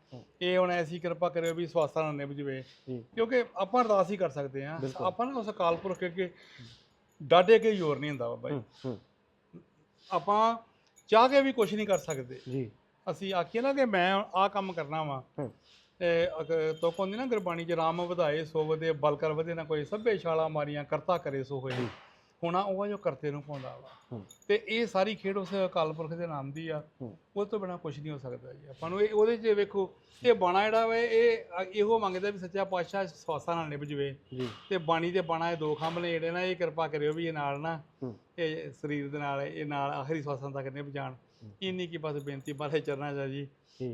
ਇਹ ਹੁਣ ਐਸੀ ਕਿਰਪਾ ਕਰਿਓ ਵੀ ਸਵਾਸਾਂ ਨਾਲ ਨਿਭ ਜਵੇ ਕਿਉਂਕਿ ਆਪਾਂ ਅਰਦਾਸ ਹੀ ਕਰ ਸਕਦੇ ਹਾਂ। ਆਪਾਂ ਨਾ ਉਸ ਅਕਾਲ ਪੁਰਖ ਅੱਗੇ ਡਾਢੇ ਕੇ ਜ਼ੋਰ ਨਹੀਂ ਹੁੰਦਾ ਬਾਬਾ ਜੀ। ਆਪਾਂ ਚਾਹ ਕੇ ਵੀ ਕੁਝ ਨਹੀਂ ਕਰ ਸਕਦੇ। ਜੀ। ਅਸੀਂ ਆਖੀਏ ਨਾ ਕਿ ਮੈਂ ਆਹ ਕੰਮ ਕਰਨਾ ਵਾ। ਤੇ ਹੁੰਦੀ ਨਾ ਗੁਰਬਾਣੀ ਚ ਰਾਮ ਵਧਾਏ ਸੋ ਵਧੇ ਬਲ ਕਰ ਵਧੇ ਨਾ ਕੋਈ ਸਭੇ ਛਾਲਾ ਮਾਰੀਆਂ ਕਰਤਾ ਕਰੇ ਸੋ ਹੋਏ। ਹੁਣ ਉਹ ਜੋ ਕਰਤੇ ਨੂੰ ਪਾਉਂਦਾ ਵਾ। ਤੇ ਇਹ ਸਾਰੀ ਖੇਡ ਉਸ ਅਕਾਲ ਪੁਰਖ ਦੇ ਨਾਮ ਦੀ ਆ। ਉਹ ਤੋਂ ਬਿਨਾ ਕੁਝ ਨਹੀਂ ਹੋ ਸਕਦਾ ਜੀ। ਆਪਾਂ ਨੂੰ ਇਹ ਉਹਦੇ 'ਚ ਵੇਖੋ ਇਹ ਬਾਣਾ ਜਿਹੜਾ ਵਾ ਇਹ ਇਹੋ ਮੰਗਦਾ ਵੀ ਸੱਚਾ ਪਾਤਸ਼ਾਹ ਸਵਾਸਾਂ ਨਾਲ ਨਿਭ ਜਵੇ। ਜੀ। ਤੇ ਬਾਣੀ ਤੇ ਬਾਣਾ ਇਹ ਦੋ ਖੰਭ ਨੇ ਜਿਹੜੇ ਨਾ ਇਹ ਕਿਰਪਾ ਕਰਿਓ ਵੀ ਇਹ ਨਾਲ ਨਾ ਇਹ ਸਰੀਰ ਦੇ ਨਾਲ ਇਹ ਨਾਲ ਆਖਰੀ ਸਵਾਸਾਂ ਤੱਕ ਨਿਭ ਜਾਣ। ਇੰਨੀ ਕੀ ਬਸ ਬੇਨਤੀ ਬਾਰੇ ਚਰਨਾਂ 'ਚ ਜੀ।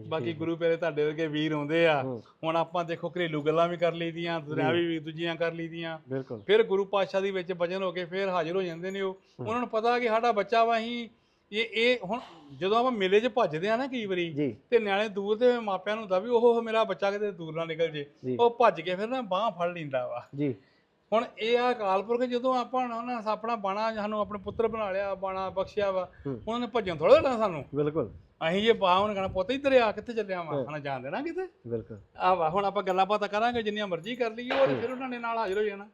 ਬਾਕੀ। ਗੁਰੂ ਪਿਆਰੇ ਤੁਹਾਡੇ ਵਰਗੇ ਵੀਰ ਆਉਂਦੇ ਆ ਹੁਣ ਆਪਾਂ ਦੇਖੋ ਘਰੇਲੂ ਗੱਲਾਂ ਵੀ ਕਰ ਲਈਦੀਆਂ ਦੁਨਿਆਵੀ ਵੀ ਦੂਜੀਆਂ ਕਰ ਲਈਦੀਆਂ। ਫਿਰ ਗੁਰੂ ਪਾਤਸ਼ਾਹ ਦੀ ਵਿੱਚ ਵਜਨ ਹੋ ਕੇ ਫਿਰ ਹਾਜ਼ਰ ਹੋ ਜਾਂਦੇ ਨੇ ਉਹ। ਉਹਨਾਂ ਨੂੰ ਪਤਾ ਕਿ ਸਾਡਾ ਬੱਚਾ ਵਾ ਅਸੀਂ ਇਹ ਇਹ ਹੁਣ ਜਦੋਂ ਆਪਾਂ ਮੇਲੇ 'ਚ ਭੱਜਦੇ ਆ ਨਾ ਕਈ ਵਾਰੀ ਤੇ ਨਿਆਣੇ ਦੂਰ ਦੇ ਮਾਪਿਆਂ ਨੂੰ ਹੁੰਦਾ ਵੀ ਉਹ ਮੇਰਾ ਬੱਚਾ ਕਿਤੇ ਦੂਰ ਨਾ ਨਿਕਲ ਜੇ। ਜੀ। ਉਹ ਭੱਜ ਕੇ ਫਿਰ ਨਾ ਬਾਹ ਫੜ ਲੈਂਦਾ ਵਾ। ਜੀ। ਹੁਣ ਇਹ ਆ ਅਕਾਲ ਪੁਰਖ ਜਦੋਂ ਆਪਾਂ ਉਹਨਾਂ ਨੇ ਆਪਣਾ ਬਾਣਾ ਸਾਨੂੰ ਆਪਣੇ ਪੁੱਤਰ ਬਣਾ ਲਿਆ ਬਾਣਾ ਬਖਸ਼ਿਆ ਵਾ। ਉਹਨਾਂ ਨੇ ਭੱਜਣ ਥੋੜਾ ਦੇਣਾ ਸਾਨੂੰ। ਬਿਲਕੁਲ। ਅਸੀਂ ਜੇ ਬਾਹ ਉਹਨਾਂ ਕਹਣਾ ਪੁੱਤ ਇੱਧਰ ਆ ਕਿੱਥੇ ਚੱਲਿਆ ਵਾ? ਹਣਾ ਜਾਣ ਦੇਣਾ ਕਿਤੇ? ਬਿਲਕੁਲ। ਆ ਵਾ ਹੁਣ ਆਪਾਂ ਗੱਲਾਂ ਬਾਤਾਂ ਕਰਾਂਗੇ ਜਿੰਨੀਆਂ ਮਰਜ਼ੀ ਕਰ ਲਈਏ ਉਹ ਫਿਰ ਉਹਨਾਂ ਨੇ ਨਾਲ ਹਾਜ਼ਰ ਹੋ ਜਾਣਾ।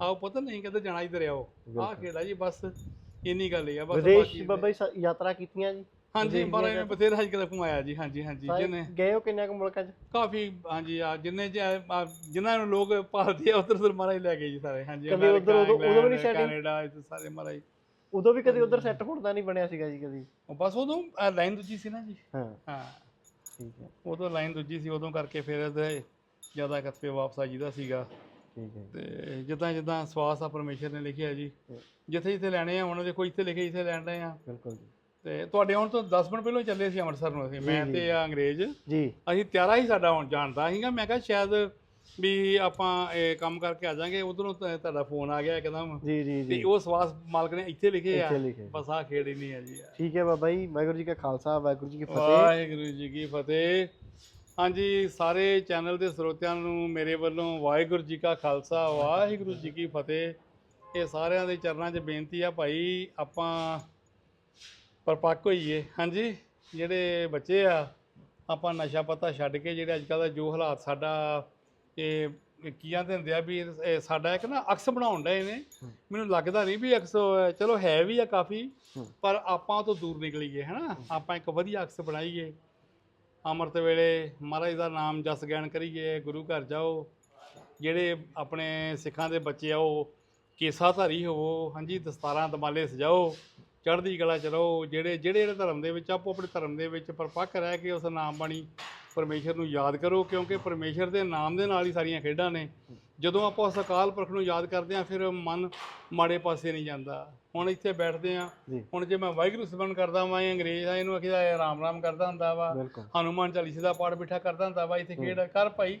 ਆਓ ਪੁੱਤ ਨਹੀਂ ਕਿਤੇ ਜਾਣਾ ਇੱਧਰ ਆਓ। ਆਹ ਖੇੜਾ ਜੀ ਬਸ ਇੰਨੀ ਗੱਲ ਹੀ ਆ ਬਸ ਬਾਕੀ- ਬਾਬਾ ਜੀ ਯਾਤਰਾ ਕੀਤੀਆਂ ਜੀ? ਹਾਂਜੀ ਵਿਦੇਸ਼ ਪਰ ਦੀਆਂ ਮੈਂ ਬਥੇਰਾ ਹਜ ਕਦੇ ਘੁਮਾਇਆ ਜੀ ਹਾਂਜੀ ਹਾਂਜੀ ਜਿਹਨੇ ਗਏ ਹੋ ਕਿੰਨੇ ਕੁ ਮੁਲਕਾਂ 'ਚ? ਕਾਫੀ ਹਾਂਜੀ ਆ ਜਿੰਨੇ ਜਿਨ੍ਹਾਂ ਨੂੰ ਲੋਕ ਭਾਲਦੇ ਆ ਉਧਰ ਉਧਰ ਮਹਾਰਾਜ ਲੈ ਗਏ ਜੀ ਸਾਰੇ ਹਾਂਜੀ ਕਦੇ ਉੱਧਰ- ਉਦੋਂ- ਵੀ ਨਹੀਂ setting? ਕੈਨੇਡਾ ਇੱਥੇ ਸਾਰੇ ਮਹਾਰਾਜ। ਉਦੋਂ ਵੀ ਕਦੇ ਉਧਰ ਸੈੱਟ ਹੋਣ ਦਾ ਨਹੀਂ ਬਣਿਆ ਸੀਗਾ ਜੀ ਕਦੀ। ਬਸ ਉਦੋਂ ਲਾਈਨ ਦੂਜੀ ਸੀ ਨਾ ਜੀ। ਹਾਂ। ਹਾਂ। ਠੀਕ ਹੈ। ਉਦੋਂ ਲਾਈਨ ਦੂਜੀ ਸੀ ਉਦੋਂ ਕਰਕੇ ਫਿਰ ਜ਼ਿਆਦਾ ਕਤਵੇ ਵਾਪਸ ਆ ਜੀਦਾ ਸੀਗਾ। ਠੀਕ ਹੈ। ਤੇ ਜਿੱਦਾਂ ਜਿੱਦਾਂ ਸਵਾਸ ਆ ਪਰਮੇਸ਼ਰ ਨੇ ਲਿਖਿਆ ਜੀ ਹੂੰ। ਜਿੱਥੇ ਜਿੱਥੇ ਲੈਣੇ ਆ ਹੁਣ ਦੇਖੋ ਇੱਥੇ ਲਿਖੇ ਇੱਥੇ ਲੈਣ ਰਹੇ ਆ। ਬਿਲਕੁਲ ਜੀ। ਤੇ ਤੁਹਾਡੇ ਆਉਣ ਤੋਂ 10 ਮਿੰਟ ਪਹਿਲਾਂ ਹੀ ਚੱਲੇ ਸੀ ਅੰਮ੍ਰਿਤਸਰ ਨੂੰ ਅਸੀਂ। ਮੈਂ। ਤੇ ਆ ਅੰਗਰੇਜ਼। ਜੀ। ਅਸੀਂ ਤਿਆਰਾ ਹੀ ਸਾਡਾ ਹੁਣ ਜਾਣਦਾ ਸੀਗਾ। ਮੈਂ ਕਿਹਾ ਸ਼ਾਇਦ ਵੀ ਆਪਾਂ ਇਹ ਕੰਮ ਕਰਕੇ ਆ ਜਾਾਂਗੇ। ਉਧਰੋਂ ਤੁਹਾਡਾ ਫੋਨ ਆ ਗਿਆ ਇੱਕਦਮ। ਜੀ ਜੀ ਤੇ ਜੀ ਉਹ ਸਵਾਸ ਮਾਲਕ ਨੇ ਇੱਥੇ ਲਿਖੇ ਆ। ਇੱਥੇ ਲਿਖੇ। ਬਸ ਆ ਖੇੜ ਹੀ ਨਹੀਂ ਹੈ ਜੀ। ਠੀਕ ਹੈ ਬਾਬਾ ਜੀ। ਵਾਹਿਗੁਰੂ ਜੀ ਕਾ ਖਾਲਸਾ ਵਾਹਿਗੁਰੂ ਜੀ ਕੀ ਫਤਿਹ। ਵਾਹਿਗੁਰੂ ਜੀ ਕੀ ਫਤਿਹ। ਹਾਂਜੀ ਸਾਰੇ ਚੈਨਲ ਦੇ ਸਰੋਤਿਆਂ ਨੂੰ ਮੇਰੇ ਵੱਲੋਂ ਵਾਹਿਗੁਰੂ ਜੀ ਕਾ ਖਾਲਸਾ ਵਾਹਿਗੁਰੂ ਜੀ ਕੀ ਫਤਿਹ। ਇਹ ਸਾਰਿਆਂ ਦੇ ਚਰਨਾਂ 'ਚ ਬੇਨਤੀ ਆ ਭਾਈ ਆਪਾਂ ਪਰਪੱਕ ਹੋਈਏ ਹਾਂਜੀ, ਜਿਹੜੇ ਬੱਚੇ ਆ, ਆਪਾਂ ਨਸ਼ਾ ਪਤਾ ਛੱਡ ਕੇ ਜਿਹੜੇ ਅੱਜ ਕੱਲ੍ਹ ਦਾ ਜੋ ਹਾਲਾਤ ਸਾਡਾ ਇਹ ਇਹ ਕੀ ਹੁੰਦੇ ਆ ਵੀ ਇਹ ਸਾਡਾ ਇੱਕ ਨਾ ਅਕਸ ਬਣਾਉਣ ਡਏ ਨੇ। ਮੈਨੂੰ ਲੱਗਦਾ ਨਹੀਂ ਵੀ ਅਕਸ, ਚਲੋ ਹੈ ਵੀ ਆ ਕਾਫੀ, ਪਰ ਆਪਾਂ ਤੋਂ ਦੂਰ ਨਿਕਲੀਏ ਹਨਾ? ਆਪਾਂ ਇੱਕ ਵਧੀਆ ਅਕਸ ਬਣਾਈਏ। ਅੰਮ੍ਰਿਤ ਵੇਲੇ ਮਹਾਰਾਜ ਦਾ ਨਾਮ ਜਸ ਗਿਆਨ ਕਰੀਏ, ਗੁਰੂ ਘਰ ਜਾਓ। ਜਿਹੜੇ ਆਪਣੇ ਸਿੱਖਾਂ ਦੇ ਬੱਚੇ ਆ, ਉਹ ਕੇਸਾਧਾਰੀ ਹੋਵੋ, ਹਾਂਜੀ, ਦਸਤਾਰਾਂ ਦਮਾਲੇ ਸਜਾਓ। ਚੜ੍ਹਦੀ ਕਲਾ ਚ ਰਹੋ ਜਿਹੜੇ ਜਿਹੜੇ ਜਿਹੜੇ ਧਰਮ ਦੇ ਵਿੱਚ ਆਪੋ ਆਪਣੇ ਧਰਮ ਦੇ ਵਿੱਚ ਪਰਪੱਕ ਰਹਿ ਕੇ ਉਸ ਨਾਮ ਬਾਣੀ ਪਰਮੇਸ਼ਰ ਨੂੰ ਯਾਦ ਕਰੋ ਕਿਉਂਕਿ ਪਰਮੇਸ਼ਰ ਦੇ ਨਾਮ ਦੇ ਨਾਲ ਹੀ ਸਾਰੀਆਂ ਖੇਡਾਂ ਨੇ। ਜਦੋਂ ਆਪਾਂ ਉਸ ਅਕਾਲ ਪੁਰਖ ਨੂੰ ਯਾਦ ਕਰਦੇ ਹਾਂ ਫਿਰ ਮਨ ਮਾੜੇ ਪਾਸੇ ਨਹੀਂ ਜਾਂਦਾ। ਹੁਣ ਇੱਥੇ ਬੈਠਦੇ ਆ ਹੁਣ ਜੇ ਮੈਂ ਵਾਹਿਗੁਰੂ ਸਿਮਰਨ ਕਰਦਾ ਵਾਂ ਅੰਗਰੇਜ਼ ਆ ਇਹਨੂੰ ਆਖੀਦਾ ਰਾਮ ਰਾਮ ਕਰਦਾ ਹੁੰਦਾ ਵਾ। ਹਨੂਮਾਨ ਚਾਲੀਸੇ ਦਾ ਪਾਠ ਬਿਠਾ ਕਰਦਾ ਹੁੰਦਾ ਵਾ ਇੱਥੇ ਖੇਡ ਕਰ ਭਾਈ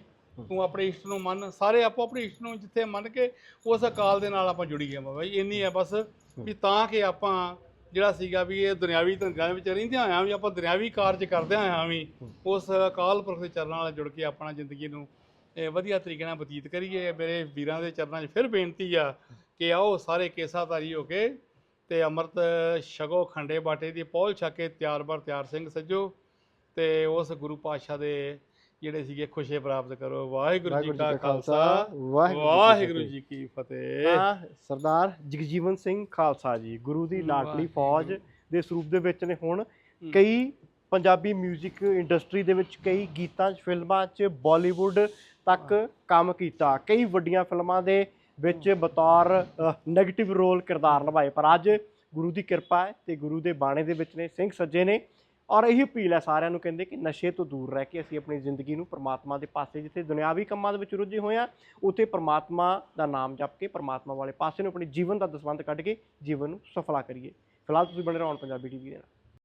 ਤੂੰ ਆਪਣੇ ਇਸ਼ਟ ਨੂੰ ਮੰਨ ਸਾਰੇ ਆਪੋ ਆਪਣੇ ਇਸ਼ਟ ਨੂੰ ਜਿੱਥੇ ਮੰਨ ਕੇ ਉਸ ਅਕਾਲ ਦੇ ਨਾਲ ਆਪਾਂ ਜੁੜੀ ਗਏ ਬਾਬਾ ਜੀ ਇੰਨੀ ਹੈ ਬਸ ਵੀ ਤਾਂ ਕਿ ਆਪਾਂ ਜਿਹੜਾ ਸੀਗਾ ਵੀ ਇਹ ਦੁਨਿਆਵੀ ਧੰਗਾਂ ਦੇ ਵਿੱਚ ਰਹਿੰਦੇ ਆਇਆ ਵੀ ਆਪਾਂ ਦੁਨਿਆਵੀ ਕਾਰਜ ਕਰਦੇ ਆਇਆ ਵੀ ਉਸ ਅਕਾਲ ਪੁਰਖ ਦੇ ਚਰਨਾਂ ਨਾਲ ਜੁੜ ਕੇ ਆਪਣਾ ਜ਼ਿੰਦਗੀ ਨੂੰ ਵਧੀਆ ਤਰੀਕੇ ਨਾਲ ਬਤੀਤ ਕਰੀਏ। ਮੇਰੇ ਵੀਰਾਂ ਦੇ ਚਰਨਾਂ 'ਚ ਫਿਰ ਬੇਨਤੀ ਆ ਕਿ ਆਓ ਸਾਰੇ ਕੇਸਾਧਾਰੀ ਹੋ ਕੇ ਤੇ ਅੰਮ੍ਰਿਤ ਛਕੋ ਖੰਡੇ ਬਾਟੇ ਦੀ ਪੌਲ ਛਕ ਕੇ ਤਿਆਰ ਬਰ ਤਿਆਰ ਸਿੰਘ ਸੱਜੋ ਤੇ ਉਸ ਗੁਰੂ ਪਾਤਸ਼ਾਹ ਦੇ ਜਿਹੜੇ ਸੀਗੇ ਖੁਸ਼ੀ ਪ੍ਰਾਪਤ ਕਰੋ। ਵਾਹਿਗੁਰੂ ਜੀ ਕਾ ਖਾਲਸਾ। ਵਾਹਿਗੁਰੂ ਜੀ ਕੀ ਫਤਿਹ। ਹਾਂ ਸਰਦਾਰ ਜਗਜੀਵਨ ਸਿੰਘ ਖਾਲਸਾ ਜੀ ਗੁਰੂ ਦੀ ਲਾਡਲੀ ਫੌਜ ਦੇ ਸਰੂਪ ਦੇ ਵਿੱਚ ਨੇ ਹੁਣ। ਕਈ ਪੰਜਾਬੀ 뮤직 ਇੰਡਸਟਰੀ ਦੇ ਵਿੱਚ ਕਈ ਗੀਤਾਂ 'ਚ ਫਿਲਮਾਂ 'ਚ ਬਾਲੀਵੁੱਡ ਤੱਕ ਕੰਮ ਕੀਤਾ। ਕਈ ਵੱਡੀਆਂ ਫਿਲਮਾਂ ਦੇ ਵਿੱਚ ਬਤੌਰ ਨੈਗੇਟਿਵ ਰੋਲ ਕਿਰਦਾਰ ਨਿਭਾਏ। ਪਰ ਅੱਜ ਗੁਰੂ ਦੀ ਕਿਰਪਾ ਹੈ ਤੇ ਗੁਰੂ ਦੇ ਬਾਣੇ ਦੇ ਵਿੱਚ ਨੇ ਸਿੰਘ ਸੱਜੇ ਨੇ। ਔਰ ਇਹੀ ਅਪੀਲ ਹੈ ਸਾਰਿਆਂ ਨੂੰ ਕਹਿੰਦੇ ਕਿ ਨਸ਼ੇ ਤੋਂ ਦੂਰ ਰਹਿ ਕੇ ਅਸੀਂ ਆਪਣੀ ਜ਼ਿੰਦਗੀ ਨੂੰ ਪਰਮਾਤਮਾ ਦੇ ਪਾਸੇ, ਜਿੱਥੇ ਦੁਨਿਆਵੀ ਕੰਮਾਂ ਦੇ ਵਿੱਚ ਰੁੱਝੇ ਹੋਏ ਆ ਉੱਥੇ ਪਰਮਾਤਮਾ ਦਾ ਨਾਮ ਜਪ ਕੇ ਪਰਮਾਤਮਾ ਵਾਲੇ ਪਾਸੇ ਨੂੰ ਆਪਣੇ ਜੀਵਨ ਦਾ ਦਸਵੰਧ ਕੱਢ ਕੇ ਜੀਵਨ ਨੂੰ ਸਫਲਾ ਕਰੀਏ। ਫਿਲਹਾਲ ਤੁਸੀਂ ਬਣੇ ਰਹੋ ਹੁਣ ਪੰਜਾਬੀ ਟੀਵੀ ਦੇ ਨਾਲ।